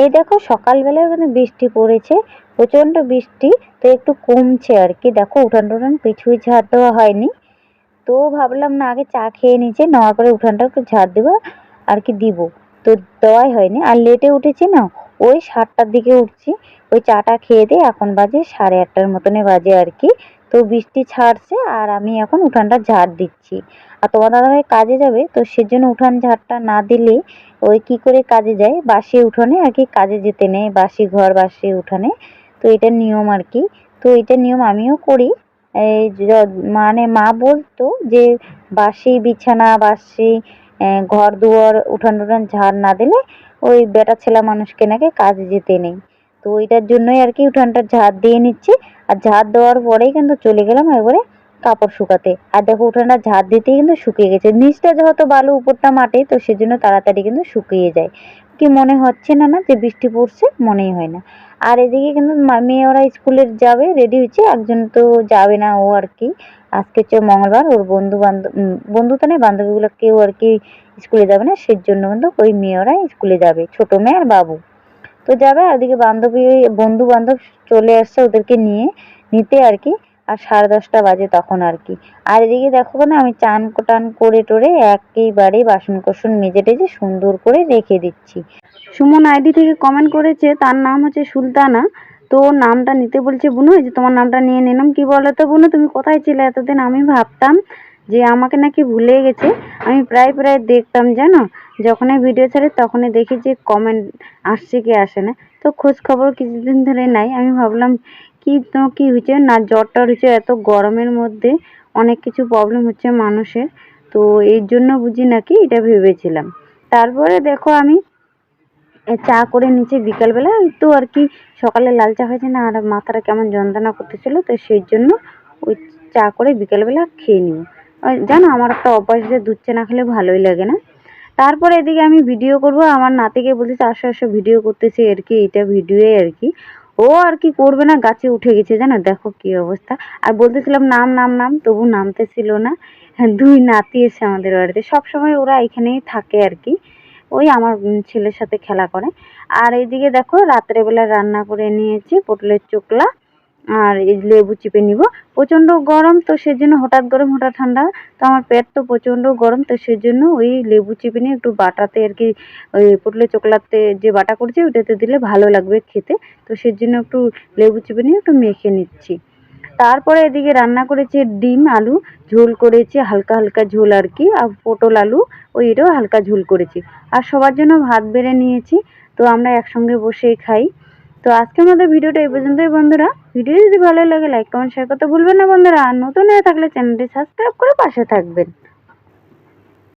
এই দেখো সকালবেলায় কিন্তু বৃষ্টি পড়েছে, প্রচণ্ড বৃষ্টি, তো একটু কমছে আর কি। দেখো উঠান টুঠান কিছুই ঝাড় দেওয়া হয়নি। তো ভাবলাম না, আগে চা খেয়ে নিচে নেওয়ার পরে উঠানটা একটু ঝাড় দেবো আর কি দিব। তো দেওয়াই হয়নি, আর লেটে উঠেছি না, ওই সাতটার দিকে উঠছি। ওই চাটা খেয়ে দিয়ে এখন বাজে সাড়ে আটটার মতনে বাজে আর কি। তো বৃষ্টি ছাড়ছে আর আমি এখন উঠানটা ঝাড় দিচ্ছি। আর তোমার দাদাভাই কাজে যাবে, তো সেজন্য উঠান ঝাড়টা না দিলে ওই কি করে কাজে যায়? বাসি উঠোনে আর কি কাজে যেতে নেই, বাসি ঘর, বাসি উঠানে। তো এটা নিয়ম আর কি। তো এটা নিয়ম আমিও করি। এই মানে মা বলতো যে বাসি বিছানা, বাসি ঘর দুয়ার, উঠান টুঠান ঝাড় না দিলে ওই বেটা ছেলে মানুষকে নাকি কাজে যেতে নেই। তো ওইটার জন্যই আর কি উঠানটা ঝাড় দিয়ে নিচ্ছি। আর ঝাড় দেওয়ার পরেই কিন্তু চলে গেলাম একবারে কাপড় শুকাতে। আর দেখো উঠানটা ঝাড় দিতেই কিন্তু শুকিয়ে গেছে। নিচটা যেহেতু বালু, উপরটা মাটি, তো সেজন্য তাড়াতাড়ি কিন্তু শুকিয়ে যায়। কি মনে হচ্ছে না না? যে বৃষ্টি পড়ছে, মনেই হয় না। আর এদিকে কিন্তু মেয়ে ওরা স্কুলে যাবে, রেডি হচ্ছে একজন তো যাবে না ও আর কি। আজকে হচ্ছে মঙ্গলবার, ওর বন্ধু বান্ধব বন্ধু তো নেই, বান্ধবীগুলো কেউ আর কি স্কুলে যাবে না। সেই জন্য কিন্তু ওই মেয়েরা স্কুলে যাবে, ছোট মেয়ে আর বাবু। তো যাবে, ওদিকে বান্ধবী বন্ধু বান্ধব চলে আসছে ওদেরকে নিয়ে, নিতে আর কি। আর সাড়ে দশটা বাজে তখন আর কি। আর এদিকে দেখো না, আমি চান টান করে টোরে একেবারে বাসন কোসন মেজে টেজে সুন্দর করে রেখে দিচ্ছি। সুমন আইডি থেকে কমেন্ট করেছে, তার নাম হচ্ছে সুলতানা। তো নামটা নিতে বলছে বুনু যে তোমার নামটা নিয়ে নিলাম। কি বলো তো বুনু, তুমি কোথায় ছিলে? এতদিন আমি ভাবতাম যে আমাকে নাকি ভুলে গেছে। আমি প্রায় প্রায় দেখতাম, জানো? যখনই ভিডিও ছাড়ে তখনই দেখি যে কমেন্ট আসছে কি আসে না। তো খোঁজ খবর কিছুদিন ধরে নাই। আমি ভাবলাম, কি তো কি হয়েছে? না, জ্বরটা হয়েছে এত গরমের মধ্যে। অনেক কিছু প্রবলেম হচ্ছে মানুষের। তো এর জন্য বুঝি নাকি এটা ভেবেছিলাম। তারপরে দেখো আমি চা করে নিচে বিকালবেলা। তো আর কি, সকালে লাল চা হয়েছে না, আর মাথাটা কেমন যন্ত্রণা করতেছিল, তো সেই জন্য ওই চা করে বিকালবেলা খেয়ে নিব জানো, আমার একটা অভ্যাস যে দুধ চা না খেলে ভালোই লাগে না? তারপরে এদিকে আমি ভিডিও করব, আমার নাতিকে বলতেছে, আসো আসো ভিডিও করতেছি আর কি এটা ভিডিওয়ে আর কি। ও আর কি করবে না, গাছে উঠে গেছে, জানো, দেখো কি অবস্থা। আর বলতেছিলাম, নাম নাম নাম, তবু নামতে ছিল না। দুই নাতি এসে আমাদের বাড়িতে, সবসময় ওরা এখানেই থাকে আর কি। ওই আমার ছেলের সাথে খেলা করে। আর এইদিকে দেখো, রাত্রেবেলা রান্না করে নিয়েছি, পটলের চোকলা আর এই লেবু চিপে নিব। প্রচণ্ড গরম, তো সেজন্য হঠাৎ গরম, হঠাৎ ঠান্ডা। তো আমার পেট তো প্রচণ্ড গরম, তো সেজন্য ওই লেবু চিপে নিয়ে একটু বাটাতে আর কি, ওই পটলের চোকলাতে যে বাটা করছি ওটাতে দিলে ভালো লাগবে খেতে। তো সেজন্য একটু লেবু চিপে নিয়ে একটু মেখে নিচ্ছি। তারপরে এদিকে রান্না করেছি ডিম, আলু, ঝোল করেছি, হালকা হালকা ঝোল আর কি, আর পটল, আলু ওই এটাও হালকা ঝোল করেছি। আর সবার জন্য ভাত বেড়ে নিয়েছি, তো আমরা একসঙ্গে বসে খাই। তো আজকে আমাদের ভিডিওটা এই পর্যন্তই বন্ধুরা। ভিডিও যদি ভালো লাগে লাইক কমেন্ট শেয়ার করতে ভুলবেন না বন্ধুরা। আর নতুন হয়ে থাকলে চ্যানেলটি সাবস্ক্রাইব করে পাশে থাকবেন।